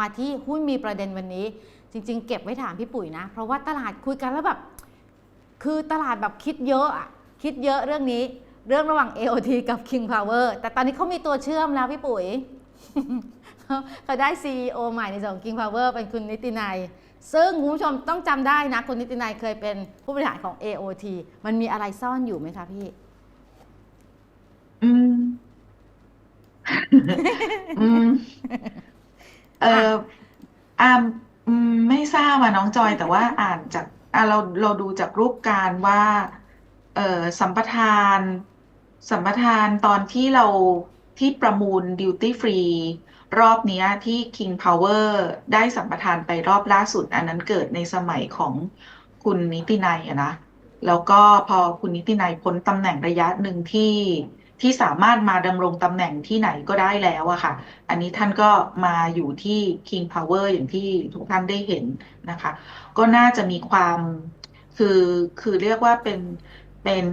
มาที่หุ้นมีประเด็นวันนี้ จริง ๆ เก็บไว้ถามพี่ปุ๋ยนะ เพราะว่าตลาดคุยกันแล้วแบบ คือตลาดแบบคิดเยอะอะคิดเยอะเรื่องนี้ เรื่องระหว่าง AOT กับ King Power แต่ตอนนี้เขามีตัวเชื่อมแล้วพี่ปุ๋ยเขาได้ CEO ใหม่ในส่วนของ King Power เป็นคุณนิตินัยซึ่งคุณผู้ชมต้องจำได้นะ คุณนิตินัยเคยเป็นผู้บริหารของ AOT มันมีอะไรซ่อนอยู่ไหมคะพี่ อืมอืม เอออามอืมไม่ทราบอะน้องจอยแต่ว่าอ่านจากอะเราเราดูจากรูปการว่า เออสัมปทาน สัมปทานตอนที่เราที่ประมูลดิวตี้ฟรี รอบเนี้ยที่ King Power ได้สัมปทานไปรอบล่าสุด อันนั้นเกิดในสมัยของคุณนิตินัยอะนะ แล้วก็พอคุณนิตินัยพ้นตำแหน่งระยะหนึ่งที่ ที่สามารถมาดำรงตำแหน่งที่ไหนก็ได้แล้วอะค่ะ อันนี้ท่านก็มาอยู่ที่ King Power อย่างที่ทุกท่านได้เห็นนะคะ ก็น่าจะมีความคือคือเรียกว่าเป็นเป็น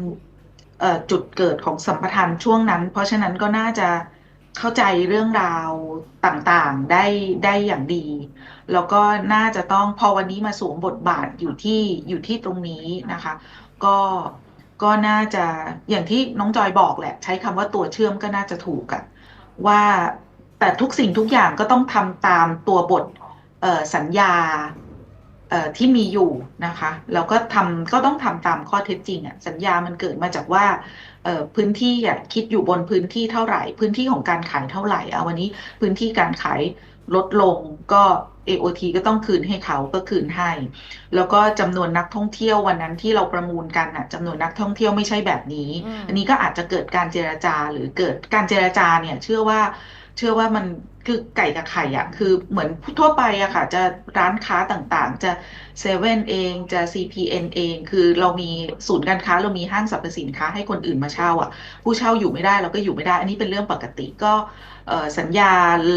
จุดเกิดของสัมปทานช่วงนั้น เพราะฉะนั้นก็น่าจะเข้าใจเรื่องราวต่างๆได้ได้อย่างดี แล้วก็น่าจะต้องพอวันนี้มาสวมบทบาทอยู่ที่อยู่ที่ตรงนี้นะคะ ก็ ก็น่าจะอย่างที่น้องจอยบอกแหละ ใช้คำว่าตัวเชื่อมก็น่าจะถูกอะว่าแต่ทุกสิ่งทุกอย่างก็ต้องทำตามตัวบทสัญญาที่มีอยู่นะคะแล้วก็ทำก็ต้องทำตามข้อเท็จจริงอะสัญญามันเกิดมาจากว่าพื้นที่อะคิดอยู่บนพื้นที่เท่าไหร่ พื้นที่ของการขายเท่าไหร่เอาวันนี้พื้นที่การขาย ลดลงก็ AOT ก็ต้องคืนให้เขาก็คืนให้ แล้วก็จำนวนนักท่องเที่ยววันนั้นที่เราประมูลกันน่ะจำนวนนักท่องเที่ยวไม่ใช่แบบนี้อืมอันนี้ก็อาจจะเกิดการเจรจาหรือเกิดการเจรจาเนี่ยเชื่อว่า เชื่อว่ามันคือไก่กับไข่อะคือเหมือนทั่วไปอะค่ะ จะร้านค้าต่างๆ จะเซเว่นเองจะ CPN เอง คือเรามีศูนย์การค้าเรามีห้างสรรพสินค้าให้คนอื่นมาเช่าอะผู้เช่าอยู่ไม่ได้เราก็อยู่ไม่ได้ อันนี้เป็นเรื่องปกติก็สัญญา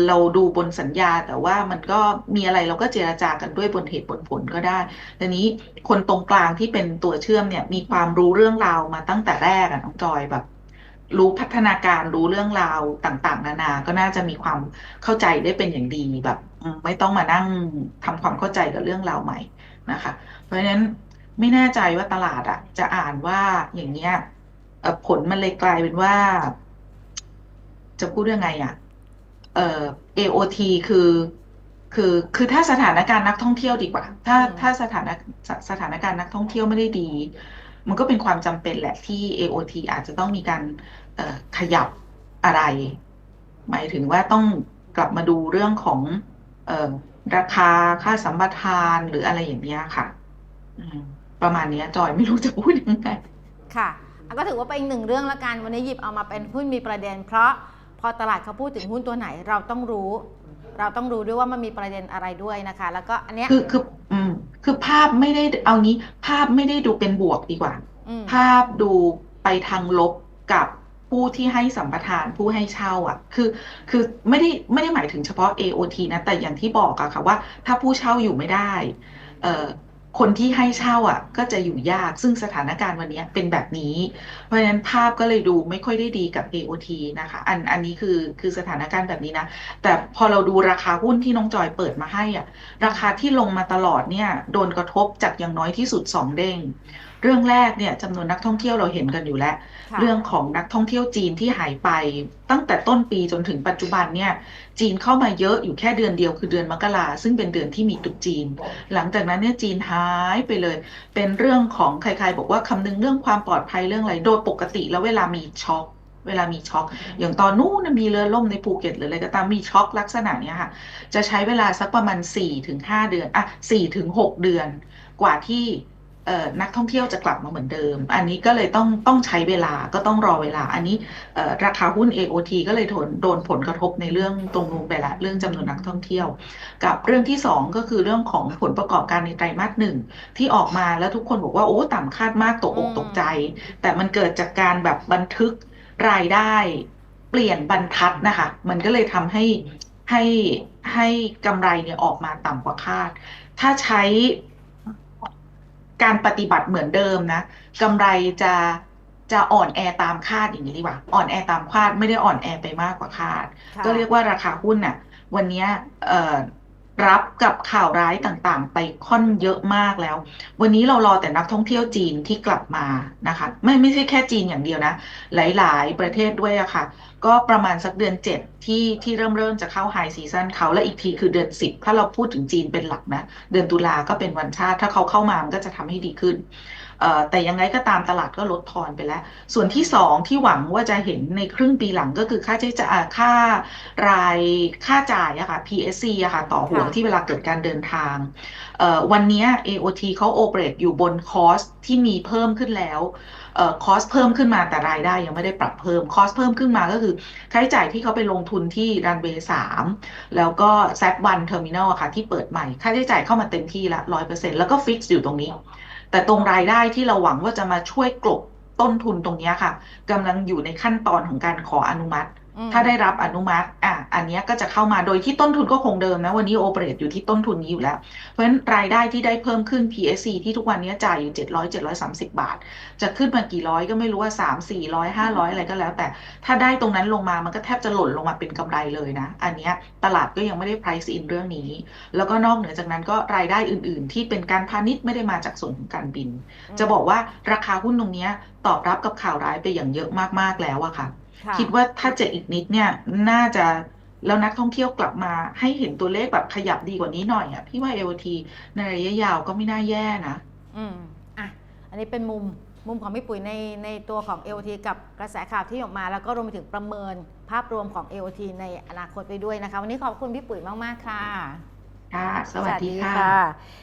เราดูบนสัญญา แต่ว่ามันก็มีอะไรเราก็เจรจากันด้วยบนเหตุบนผลก็ได้ทีนี้คนตรงกลางที่เป็นตัวเชื่อมเนี่ยมีความรู้เรื่องราวมาตั้งแต่แรกอะน้องจอยแบบ รู้พัฒนาการรู้เรื่องราวต่าง ๆ นานา ก็น่าจะมีความเข้าใจได้เป็นอย่างดีแบบ ไม่ต้องมานั่งทำความเข้าใจกับเรื่องราวใหม่นะคะ เพราะฉะนั้นไม่แน่ใจว่าตลาดอะจะอ่านว่าอย่างเงี้ยผลมันเลยกลายเป็นว่า จะพูดยังไงอะเอ่อ AOT คือ คือคือถ้าสถานการณ์นักท่องเที่ยวดีกว่า ถ้าถ้าสถานสถานการณ์นักท่องเที่ยวไม่ได้ดี มันก็เป็นความจำเป็นแหละที่ AOT อาจจะต้องมีการเอ่อขยับอะไร หมายถึงว่าต้องกลับมาดูเรื่องของเอ่อราคาค่าสัมปทานหรืออะไรอย่างเงี้ยค่ะอืมประมาณเนี้ยจอยไม่รู้จะพูดยังไงค่ะอะก็ถือว่าเป็นอีกหนึ่งเรื่องละกันวันนี้หยิบเอามาเป็นหุ้นมีประเด็น เพราะพอตลาดเขาพูดถึงหุ้นตัวไหนเราต้องรู้ เราต้องรู้ด้วยว่ามันมีประเด็นอะไรด้วยนะคะ แล้วก็อันเนี้ยคือคืออืม คือภาพไม่ได้เอางี้ ภาพไม่ได้ดูเป็นบวกดีกว่าอืมภาพดูไปทางลบกับผู้ที่ให้สัมปทานผู้ให้เช่าอะ คือคือไม่ได้ไม่ได้หมายถึงเฉพาะ AOT นะ แต่อย่างที่บอกอะค่ะว่า ถ้าผู้เช่าอยู่ไม่ได้ เอ่อ คนที่ให้เช่าอะ ก็จะอยู่ยากซึ่งสถานการณ์วันเนี้ยเป็นแบบนี้ เพราะฉะนั้นภาพก็เลยดูไม่ค่อยได้ดีกับ AOT นะคะ อันอันนี้คือคือสถานการณ์แบบนี้นะ แต่พอเราดูราคาหุ้นที่น้องจอยเปิดมาให้อะ ราคาที่ลงมาตลอดเนี่ย โดนกระทบจากอย่างน้อยที่สุดสองเด้งเรื่องแรกเนี่ยจำนวนนักท่องเที่ยวเราเห็นกันอยู่แล้วค่ะเรื่องของนักท่องเที่ยวจีนที่หายไป ตั้งแต่ต้นปีจนถึงปัจจุบันเนี่ยจีนเข้ามาเยอะอยู่แค่เดือนเดียวคือเดือนมกราซึ่งเป็นเดือนที่มีตรุษจีน หลังจากนั้นเนี่ยจีนหายไปเลย เป็นเรื่องของใครๆบอกว่าคำนึงเรื่องความปลอดภัยเรื่องอะไรโดยปกติแล้วเวลามีช็อคเวลามีช็อคอย่างตอนนู้นมีเรือล่มในภูเก็ตหรืออะไรก็ตามมีช็อคลักษณะเนี้ยค่ะ จะใช้เวลาสักประมาณ4ถึง5เดือนอะ4ถึง6เดือน กว่าที่ นักท่องเที่ยวจะกลับมาเหมือนเดิม อันนี้ก็เลยต้องต้องใช้เวลาก็ต้องรอเวลา อันนี้ราคาหุ้น AOT ก็เลยโดนโดนผลกระทบในเรื่องตรงนู้นไปละเรื่องจำนวนนักท่องเที่ยว กับเรื่องที่สองก็คือเรื่องของผลประกอบการในไตรมาสหนึ่งที่ออกมาแล้วทุกคนบอกว่าโอ้ต่ำคาดมากตกอกอืมตกใจ แต่มันเกิดจากการแบบบันทึกรายได้เปลี่ยนบรรทัดนะคะ มันก็เลยทำให้ให้ให้กำไรเนี่ยออกมาต่ำกว่าคาด ถ้าใช้ การปฏิบัติเหมือนเดิมนะกำไรจะจะอ่อนแอตามคาดอย่างนี้ดีกว่าอ่อนแอตามคาดไม่ได้อ่อนแอไปมากกว่าคาดค่ะก็เรียกว่าราคาหุ้นน่ะ วันเนี้ยเอ่อ รับกับข่าวร้ายต่างๆ ไปค่อนเยอะมากแล้ว วันนี้เรารอแต่นักท่องเที่ยวจีนที่กลับมานะคะ ไม่ไม่ใช่แค่จีนอย่างเดียวนะ หลายๆ ประเทศด้วยอะค่ะ ก็ประมาณสักเดือน 7 ที่ที่เริ่มเริ่มจะเข้าไฮซีซันเขาและอีกทีคือเดือน 10 ถ้าเราพูดถึงจีนเป็นหลักนะ เดือนตุลาก็เป็นวันชาติ ถ้าเขาเข้ามามันก็จะทำให้ดีขึ้น แต่ยังไงก็ตามตลาดก็ลดทอนไปแล้ว ส่วนที่สองที่หวังว่าจะเห็นในครึ่งปีหลังก็คือค่าใช้จ่ายอ่าค่ารายค่าจ่ายอะค่ะ PSC อะค่ะต่อหัวค่ะที่เวลาเกิดการเดินทางเอ่อวันเนี้ย AOT เขาโอเปเรตอยู่บนคอสที่มีเพิ่มขึ้นแล้วเอ่อคอสเพิ่มขึ้นมาแต่รายได้ยังไม่ได้ปรับเพิ่มคอสเพิ่มขึ้นมาก็คือค่าใช้จ่ายที่เขาไปลงทุนที่รันเวย์สามแล้วก็แซดวันเทอร์มินอลค่ะที่เปิดใหม่ ค่าใช้จ่ายเข้ามาเต็มที่ละร้อยเปอร์เซ็นต์แล้วก็ฟิกซ์อยู่ตรงนี้ แต่ตรงรายได้ที่เราหวังว่าจะมาช่วยกลบต้นทุนตรงเนี้ยค่ะกำลังอยู่ในขั้นตอนของการขออนุมัติอืมถ้าได้รับอนุมัติ อะอันเนี้ยก็จะเข้ามาโดยที่ต้นทุนก็คงเดิมนะวันนี้โอเปเรตอยู่ที่ต้นทุนนี้อยู่แล้ว เพราะฉะนั้นรายได้ที่ได้เพิ่มขึ้น PSC ที่ทุกวันนี้จ่ายอยู่ 700 730 บาท จะขึ้นมากี่ร้อยก็ไม่รู้ว่า 3 400 500 อะไรก็แล้ว แต่ถ้าได้ตรงนั้นลงมามันก็แทบจะหล่นลงมาเป็นกำไรเลยนะ อันเนี้ยตลาดก็ยังไม่ได้ price in เรื่องนี้ แล้วก็นอกเหนือจากนั้นก็รายได้อื่น ๆ ที่เป็นการพาณิชย์ไม่ได้มาจากส่วนของการบิน จะบอกว่าราคาหุ้นตรงเนี้ยตอบรับกับข่าวร้ายไปอย่างเยอะมากๆแล้วอะค่ะค่ะคิดว่าถ้าเจะอีกนิดเนี่ยน่าจะ แล้วนักท่องเที่ยวกลับมาให้เห็นตัวเลขแบบขยับดีกว่านี้หน่อยอะพี่ว่า AOT ในระยะยาวก็ไม่น่าแย่นะ อืมอะ อันนี้เป็นมุมมุมของพี่ปุ๋ยในในตัวของ AOT กับกระแสข่าวที่ออกมา แล้วก็รวมไปถึงประเมินภาพรวมของ AOT ในอนาคตไปด้วยนะคะ วันนี้ขอบคุณพี่ปุ๋ยมาก ๆ ค่ะ ค่ะ สวัสดีค่ะค่ะ